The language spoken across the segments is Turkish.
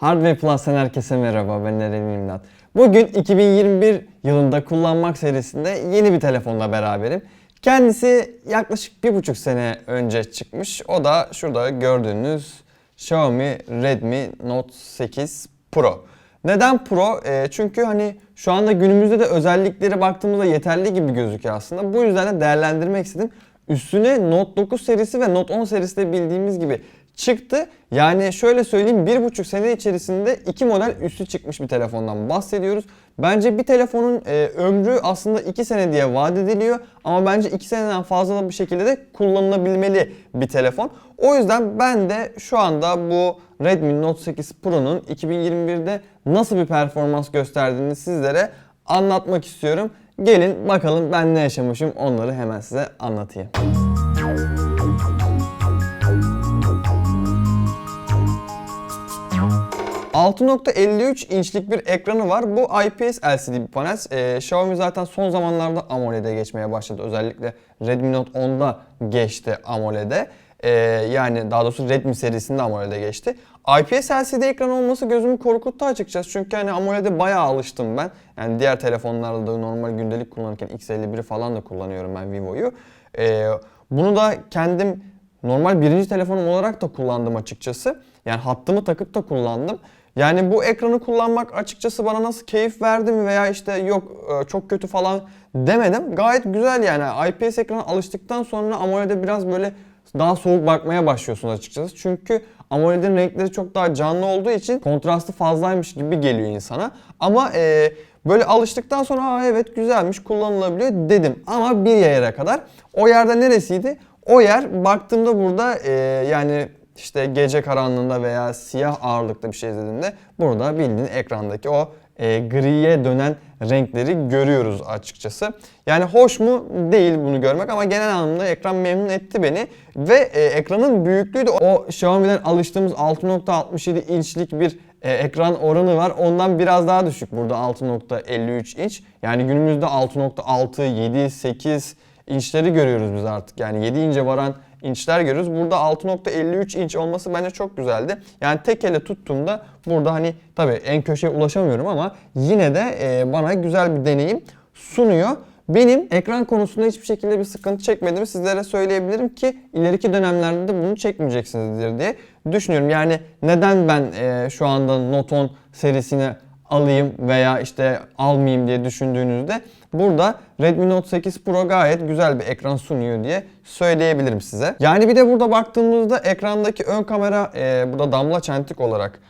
Hardware Plus'tan herkese merhaba ben Eren İmdat. Bugün 2021 yılında kullanmak serisinde yeni bir telefonla beraberim. Kendisi yaklaşık bir buçuk sene önce çıkmış. O da şurada gördüğünüz Xiaomi Redmi Note 8 Pro. Neden Pro? Ee, çünkü hani şu anda günümüzde de özellikleri baktığımızda yeterli gibi gözüküyor aslında. Bu yüzden de değerlendirmek istedim. Üstüne Note 9 serisi ve Note 10 serisi de bildiğimiz gibi çıktı. Yani şöyle söyleyeyim bir buçuk sene içerisinde iki model üstü çıkmış bir telefondan bahsediyoruz. Bence bir telefonun e, ömrü aslında 2 sene diye vaat ediliyor ama bence 2 seneden fazla bir şekilde de kullanılabilmeli bir telefon. O yüzden ben de şu anda bu Redmi Note 8 Pro'nun 2021'de nasıl bir performans gösterdiğini sizlere anlatmak istiyorum. Gelin bakalım ben ne yaşamışım onları hemen size anlatayım. 6.53 inçlik bir ekranı var. Bu IPS LCD bir panel. Ee, Xiaomi zaten son zamanlarda AMOLED'e geçmeye başladı. Özellikle Redmi Note 10'da geçti AMOLED'e. Ee, yani daha doğrusu Redmi serisinde AMOLED'e geçti. IPS LCD ekran olması gözümü korkuttu açıkçası. Çünkü hani AMOLED'e bayağı alıştım ben. Yani diğer telefonlarda da normal gündelik kullanırken X51'i falan da kullanıyorum ben Vivo'yu. Ee, bunu da kendim normal birinci telefonum olarak da kullandım açıkçası. Yani hattımı takıp da kullandım. Yani bu ekranı kullanmak açıkçası bana nasıl keyif verdi mi veya işte yok e, çok kötü falan demedim. Gayet güzel yani IPS ekrana alıştıktan sonra AMOLED'e biraz böyle daha soğuk bakmaya başlıyorsunuz açıkçası. Çünkü AMOLED'in renkleri çok daha canlı olduğu için kontrastı fazlaymış gibi geliyor insana. Ama e, böyle alıştıktan sonra Aa, evet güzelmiş kullanılabiliyor dedim. Ama bir yere kadar. O yerde neresiydi? O yer baktığımda burada e, yani işte gece karanlığında veya siyah ağırlıklı bir şey izlediğinde burada bildiğin ekrandaki o e, griye dönen renkleri görüyoruz açıkçası. Yani hoş mu değil bunu görmek ama genel anlamda ekran memnun etti beni ve e, ekranın büyüklüğü de o Xiaomi'den alıştığımız 6.67 inçlik bir e, ekran oranı var. Ondan biraz daha düşük burada 6.53 inç. Yani günümüzde 6.6, 7, 8 inçleri görüyoruz biz artık. Yani 7 ince varan inçler görüyoruz. Burada 6.53 inç olması bence çok güzeldi. Yani tek elle tuttuğumda burada hani tabii en köşeye ulaşamıyorum ama yine de e, bana güzel bir deneyim sunuyor. Benim ekran konusunda hiçbir şekilde bir sıkıntı çekmediğimi sizlere söyleyebilirim ki ileriki dönemlerde de bunu çekmeyeceksinizdir diye düşünüyorum. Yani neden ben e, şu anda Note 10 serisini alayım veya işte almayayım diye düşündüğünüzde burada Redmi Note 8 Pro gayet güzel bir ekran sunuyor diye söyleyebilirim size. Yani bir de burada baktığımızda ekrandaki ön kamera e, burada damla çentik olarak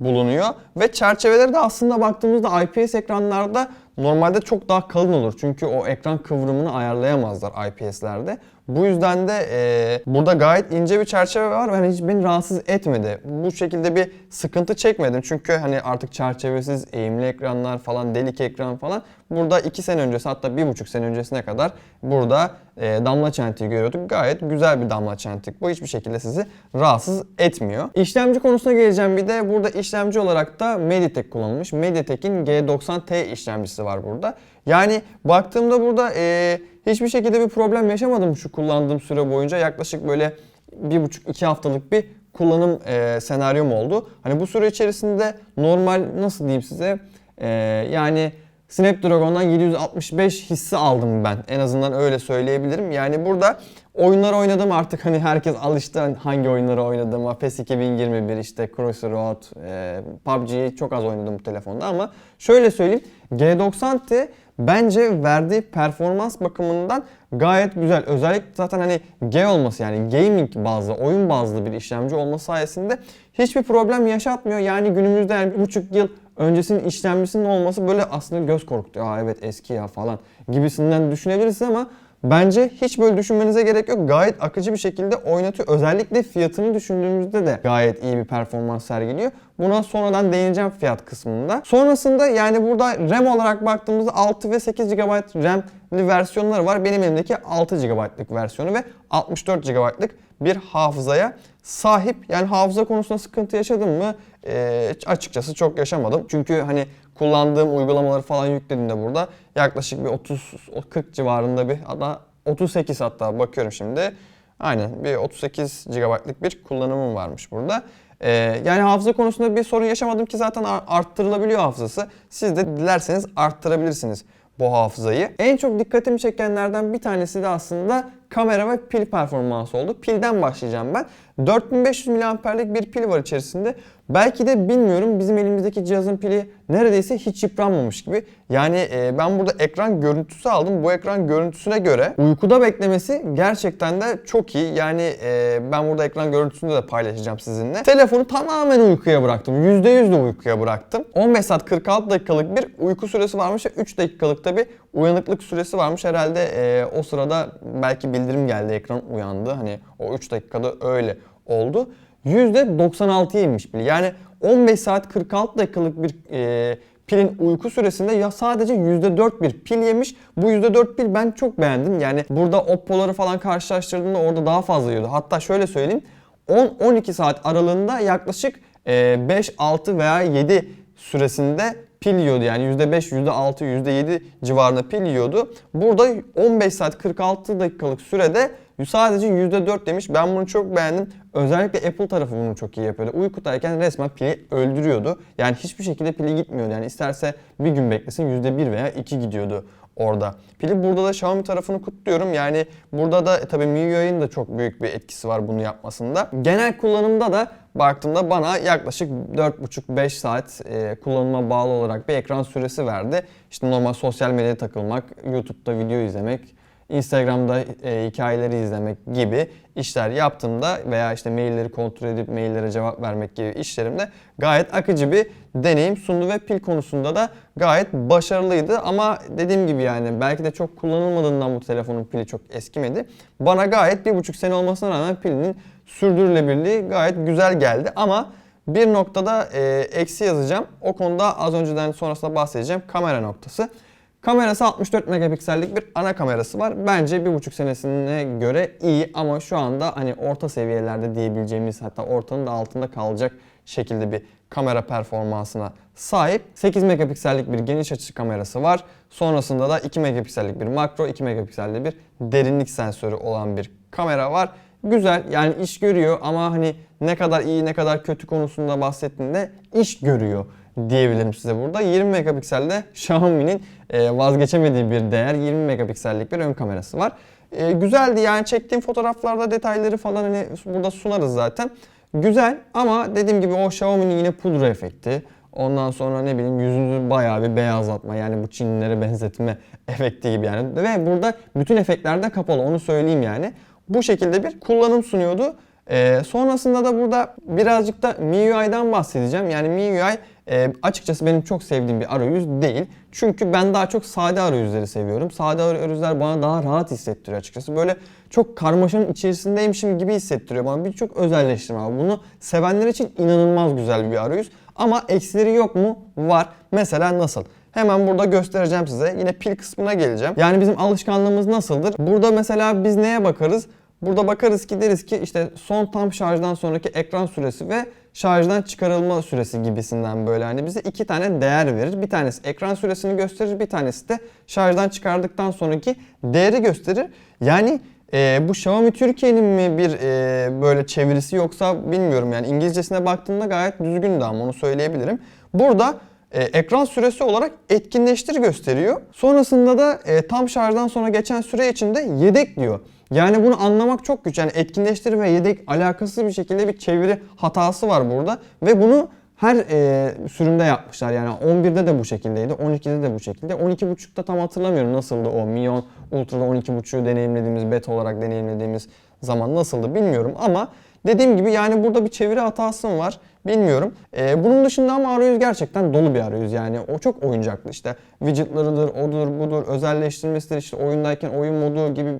bulunuyor ve çerçeveleri de aslında baktığımızda IPS ekranlarda normalde çok daha kalın olur. Çünkü o ekran kıvrımını ayarlayamazlar IPS'lerde. Bu yüzden de e, burada gayet ince bir çerçeve var ve hani hiç beni rahatsız etmedi. Bu şekilde bir sıkıntı çekmedim. Çünkü hani artık çerçevesiz eğimli ekranlar falan, delik ekran falan burada 2 sene öncesi hatta 1,5 sene öncesine kadar burada e, damla çentiği görüyorduk. Gayet güzel bir damla çentik. Bu hiçbir şekilde sizi rahatsız etmiyor. İşlemci konusuna geleceğim bir de burada işlemci olarak da Mediatek kullanılmış. Mediatek'in G90T işlemcisi var burada. Yani baktığımda burada e, hiçbir şekilde bir problem yaşamadım şu kullandığım süre boyunca. Yaklaşık böyle bir buçuk iki haftalık bir kullanım e, senaryom oldu. Hani bu süre içerisinde normal nasıl diyeyim size e, yani Snapdragon'dan 765 hissi aldım ben. En azından öyle söyleyebilirim. Yani burada oyunlar oynadım artık hani herkes alıştı hani hangi oyunları oynadığıma. PES 2021 işte Crossroad, e, PUBG'yi çok az oynadım bu telefonda ama şöyle söyleyeyim G90T bence verdiği performans bakımından gayet güzel. Özellikle zaten hani G olması yani gaming bazlı, oyun bazlı bir işlemci olması sayesinde hiçbir problem yaşatmıyor. Yani günümüzde yani bir buçuk yıl öncesinin işlemcisinin olması böyle aslında göz korkutuyor. Aa evet eski ya falan gibisinden düşünebilirsiniz ama Bence hiç böyle düşünmenize gerek yok. Gayet akıcı bir şekilde oynatıyor. Özellikle fiyatını düşündüğümüzde de gayet iyi bir performans sergiliyor. Buna sonradan değineceğim fiyat kısmında. Sonrasında yani burada RAM olarak baktığımızda 6 ve 8 GB RAM'li versiyonları var. Benim elimdeki 6 GB'lık versiyonu ve 64 GB'lık bir hafızaya sahip. Yani hafıza konusunda sıkıntı yaşadım mı? Ee, açıkçası çok yaşamadım. Çünkü hani kullandığım uygulamaları falan yüklediğimde burada yaklaşık bir 30-40 civarında bir hatta 38 hatta bakıyorum şimdi. Aynen bir 38 GB'lık bir kullanımım varmış burada. Ee, yani hafıza konusunda bir sorun yaşamadım ki zaten ar- arttırılabiliyor hafızası. Siz de dilerseniz arttırabilirsiniz bu hafızayı. En çok dikkatimi çekenlerden bir tanesi de aslında kamera ve pil performansı oldu. Pilden başlayacağım ben. 4500 mAh'lik bir pil var içerisinde. Belki de bilmiyorum bizim elimizdeki cihazın pili neredeyse hiç yıpranmamış gibi. Yani e, ben burada ekran görüntüsü aldım. Bu ekran görüntüsüne göre uykuda beklemesi gerçekten de çok iyi. Yani e, ben burada ekran görüntüsünü de paylaşacağım sizinle. Telefonu tamamen uykuya bıraktım. %100 de uykuya bıraktım. 15 saat 46 dakikalık bir uyku süresi varmış ve 3 dakikalık da bir uyanıklık süresi varmış. Herhalde e, o sırada belki bildirim geldi ekran uyandı. Hani o 3 dakikada öyle oldu. %96'ya inmiş pil. Yani 15 saat 46 dakikalık bir e, pilin uyku süresinde ya sadece %4 bir pil yemiş. Bu %4 pil ben çok beğendim. Yani burada Oppo'ları falan karşılaştırdığımda orada daha fazla yiyordu. Hatta şöyle söyleyeyim 10-12 saat aralığında yaklaşık e, 5, 6 veya 7 süresinde pil yiyordu. Yani %5, %6, %7 civarında pil yiyordu. Burada 15 saat 46 dakikalık sürede sadece %4 demiş. Ben bunu çok beğendim. Özellikle Apple tarafı bunu çok iyi yapıyordu. Uykudayken resmen pili öldürüyordu. Yani hiçbir şekilde pili gitmiyordu. Yani isterse bir gün beklesin %1 veya 2 gidiyordu orada. Pili burada da Xiaomi tarafını kutluyorum. Yani burada da e, tabii MIUI'nin de çok büyük bir etkisi var bunu yapmasında. Genel kullanımda da baktığımda bana yaklaşık 4,5-5 saat e, kullanıma bağlı olarak bir ekran süresi verdi. İşte normal sosyal medyaya takılmak, YouTube'da video izlemek, Instagram'da e, hikayeleri izlemek gibi işler yaptığımda veya işte mailleri kontrol edip maillere cevap vermek gibi işlerimde gayet akıcı bir deneyim sundu ve pil konusunda da gayet başarılıydı ama dediğim gibi yani belki de çok kullanılmadığından bu telefonun pili çok eskimedi. Bana gayet bir buçuk sene olmasına rağmen pilinin sürdürülebilirliği gayet güzel geldi ama bir noktada e, eksi yazacağım. O konuda az önceden sonrasında bahsedeceğim. Kamera noktası. Kamerası 64 megapiksellik bir ana kamerası var. Bence bir buçuk senesine göre iyi ama şu anda hani orta seviyelerde diyebileceğimiz hatta ortanın da altında kalacak şekilde bir kamera performansına sahip. 8 megapiksellik bir geniş açı kamerası var. Sonrasında da 2 megapiksellik bir makro, 2 megapiksellik bir derinlik sensörü olan bir kamera var. Güzel yani iş görüyor ama hani ne kadar iyi ne kadar kötü konusunda bahsettiğinde iş görüyor diyebilirim size burada. 20 megapikselde Xiaomi'nin e, vazgeçemediği bir değer 20 megapiksellik bir ön kamerası var. E, güzeldi yani çektiğim fotoğraflarda detayları falan hani burada sunarız zaten. Güzel ama dediğim gibi o Xiaomi'nin yine pudra efekti. Ondan sonra ne bileyim yüzünü bayağı bir beyazlatma yani bu Çinlilere benzetme efekti gibi yani. Ve burada bütün efektler de kapalı onu söyleyeyim yani. Bu şekilde bir kullanım sunuyordu. Ee, sonrasında da burada birazcık da MIUI'den bahsedeceğim. Yani MIUI e, açıkçası benim çok sevdiğim bir arayüz değil. Çünkü ben daha çok sade arayüzleri seviyorum. Sade arayüzler bana daha rahat hissettiriyor açıkçası. Böyle çok karmaşanın içerisindeymişim gibi hissettiriyor bana. Birçok özelleştirme var. Bunu sevenler için inanılmaz güzel bir arayüz. Ama eksileri yok mu? Var. Mesela nasıl? Hemen burada göstereceğim size. Yine pil kısmına geleceğim. Yani bizim alışkanlığımız nasıldır? Burada mesela biz neye bakarız? Burada bakarız ki deriz ki işte son tam şarjdan sonraki ekran süresi ve şarjdan çıkarılma süresi gibisinden böyle hani bize iki tane değer verir. Bir tanesi ekran süresini gösterir, bir tanesi de şarjdan çıkardıktan sonraki değeri gösterir. Yani e, bu Xiaomi Türkiye'nin mi bir e, böyle çevirisi yoksa bilmiyorum yani İngilizcesine baktığımda gayet düzgündü ama onu söyleyebilirim. Burada e, ekran süresi olarak etkinleştir gösteriyor. Sonrasında da e, tam şarjdan sonra geçen süre içinde yedek diyor. Yani bunu anlamak çok güç. Yani etkinleştir ve yedek alakasız bir şekilde bir çeviri hatası var burada. Ve bunu her e, sürümde yapmışlar. Yani 11'de de bu şekildeydi, 12'de de bu şekilde. 12.5'ta tam hatırlamıyorum nasıldı o Mion Ultra'da 12.5'u deneyimlediğimiz, beta olarak deneyimlediğimiz zaman nasıldı bilmiyorum ama dediğim gibi yani burada bir çeviri hatası mı var bilmiyorum. Ee, bunun dışında ama arayüz gerçekten dolu bir arayüz yani o çok oyuncaklı işte widgetlarıdır, odur, budur, özelleştirmesidir işte oyundayken oyun modu gibi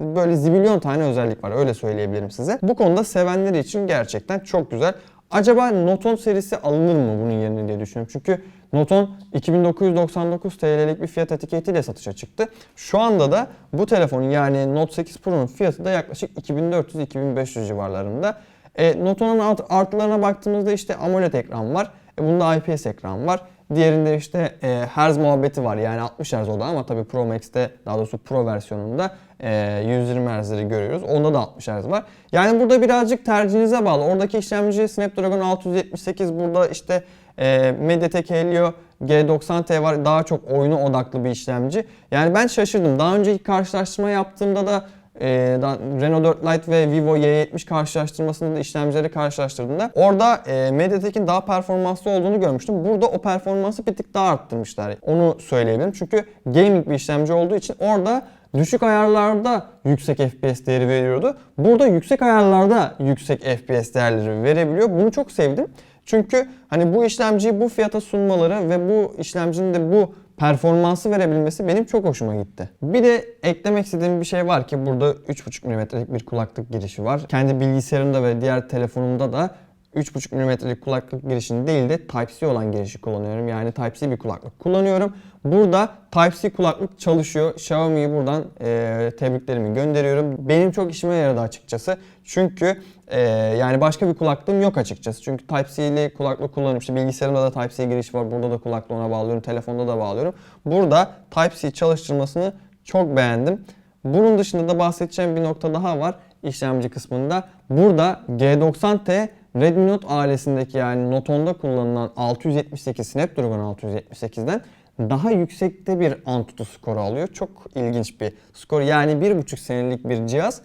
böyle zibilyon tane özellik var öyle söyleyebilirim size. Bu konuda sevenleri için gerçekten çok güzel. Acaba Note 10 serisi alınır mı bunun yerine diye düşünüyorum. Çünkü Note 10 2999 TL'lik bir fiyat etiketiyle satışa çıktı. Şu anda da bu telefonun yani Note 8 Pro'nun fiyatı da yaklaşık 2400-2500 civarlarında. E, Note 10'un art- artılarına baktığımızda işte AMOLED ekran var. E, bunda IPS ekran var. Diğerinde işte e, Hertz muhabbeti var yani 60 Hz o ama tabii Pro Max'te daha doğrusu Pro versiyonunda e, 120 Hz'leri görüyoruz. Onda da 60 Hz var. Yani burada birazcık tercihinize bağlı. Oradaki işlemci Snapdragon 678 burada işte e, MediaTek Helio G90T var. Daha çok oyuna odaklı bir işlemci. Yani ben şaşırdım. Daha önceki karşılaştırma yaptığımda da e, daha Renault 4 Lite ve Vivo Y70 karşılaştırmasında da işlemcileri karşılaştırdığımda orada e, MediaTek'in daha performanslı olduğunu görmüştüm. Burada o performansı bir tık daha arttırmışlar. Onu söyleyebilirim. Çünkü gaming bir işlemci olduğu için orada düşük ayarlarda yüksek FPS değeri veriyordu. Burada yüksek ayarlarda yüksek FPS değerleri verebiliyor. Bunu çok sevdim. Çünkü hani bu işlemciyi bu fiyata sunmaları ve bu işlemcinin de bu performansı verebilmesi benim çok hoşuma gitti. Bir de eklemek istediğim bir şey var ki burada 3.5 mm'lik bir kulaklık girişi var. Kendi bilgisayarımda ve diğer telefonumda da 3.5 mm'lik kulaklık girişini değil de Type-C olan girişi kullanıyorum. Yani Type-C bir kulaklık kullanıyorum. Burada Type-C kulaklık çalışıyor. Xiaomi'yi buradan e, tebriklerimi gönderiyorum. Benim çok işime yaradı açıkçası. Çünkü e, yani başka bir kulaklığım yok açıkçası. Çünkü Type-C'li kulaklık kullanıyorum. İşte bilgisayarımda da Type-C giriş var. Burada da kulaklığı ona bağlıyorum. Telefonda da bağlıyorum. Burada Type-C çalıştırmasını çok beğendim. Bunun dışında da bahsedeceğim bir nokta daha var işlemci kısmında. Burada G90T Redmi Note ailesindeki yani Note 10'da kullanılan 678 Snapdragon 678'den daha yüksekte bir Antutu skoru alıyor. Çok ilginç bir skor. Yani 1,5 senelik bir cihaz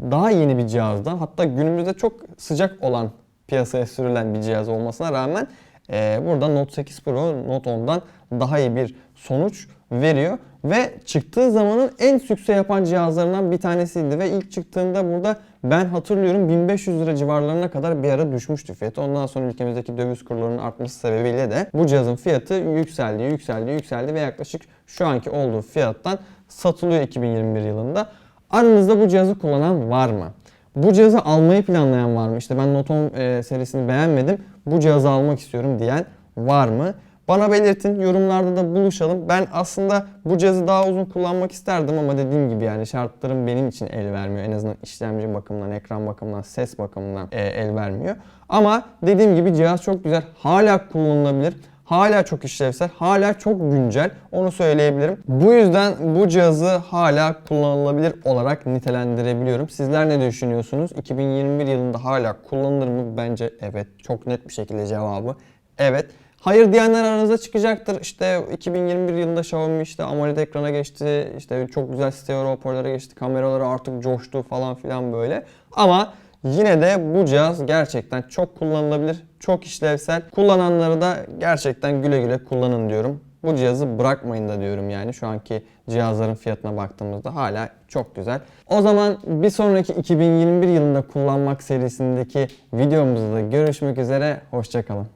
daha yeni bir cihazdan hatta günümüzde çok sıcak olan piyasaya sürülen bir cihaz olmasına rağmen e, burada Note 8 Pro Note 10'dan daha iyi bir sonuç veriyor. Ve çıktığı zamanın en sükse yapan cihazlarından bir tanesiydi. Ve ilk çıktığında burada ben hatırlıyorum 1500 lira civarlarına kadar bir ara düşmüştü fiyatı. Ondan sonra ülkemizdeki döviz kurlarının artması sebebiyle de bu cihazın fiyatı yükseldi, yükseldi, yükseldi ve yaklaşık şu anki olduğu fiyattan satılıyor 2021 yılında. Aranızda bu cihazı kullanan var mı? Bu cihazı almayı planlayan var mı? İşte ben Note 10 e, serisini beğenmedim. Bu cihazı almak istiyorum diyen var mı? Bana belirtin. Yorumlarda da buluşalım. Ben aslında bu cihazı daha uzun kullanmak isterdim ama dediğim gibi yani şartlarım benim için el vermiyor. En azından işlemci bakımından, ekran bakımından, ses bakımından e, el vermiyor. Ama dediğim gibi cihaz çok güzel. Hala kullanılabilir. Hala çok işlevsel, hala çok güncel. Onu söyleyebilirim. Bu yüzden bu cihazı hala kullanılabilir olarak nitelendirebiliyorum. Sizler ne düşünüyorsunuz? 2021 yılında hala kullanılır mı? Bence evet. Çok net bir şekilde cevabı evet. Hayır diyenler aranızda çıkacaktır. İşte 2021 yılında Xiaomi işte AMOLED ekrana geçti. İşte çok güzel stereo hoparlöre geçti. Kameraları artık coştu falan filan böyle. Ama Yine de bu cihaz gerçekten çok kullanılabilir, çok işlevsel. Kullananları da gerçekten güle güle kullanın diyorum. Bu cihazı bırakmayın da diyorum yani şu anki cihazların fiyatına baktığımızda hala çok güzel. O zaman bir sonraki 2021 yılında kullanmak serisindeki videomuzda görüşmek üzere. Hoşçakalın.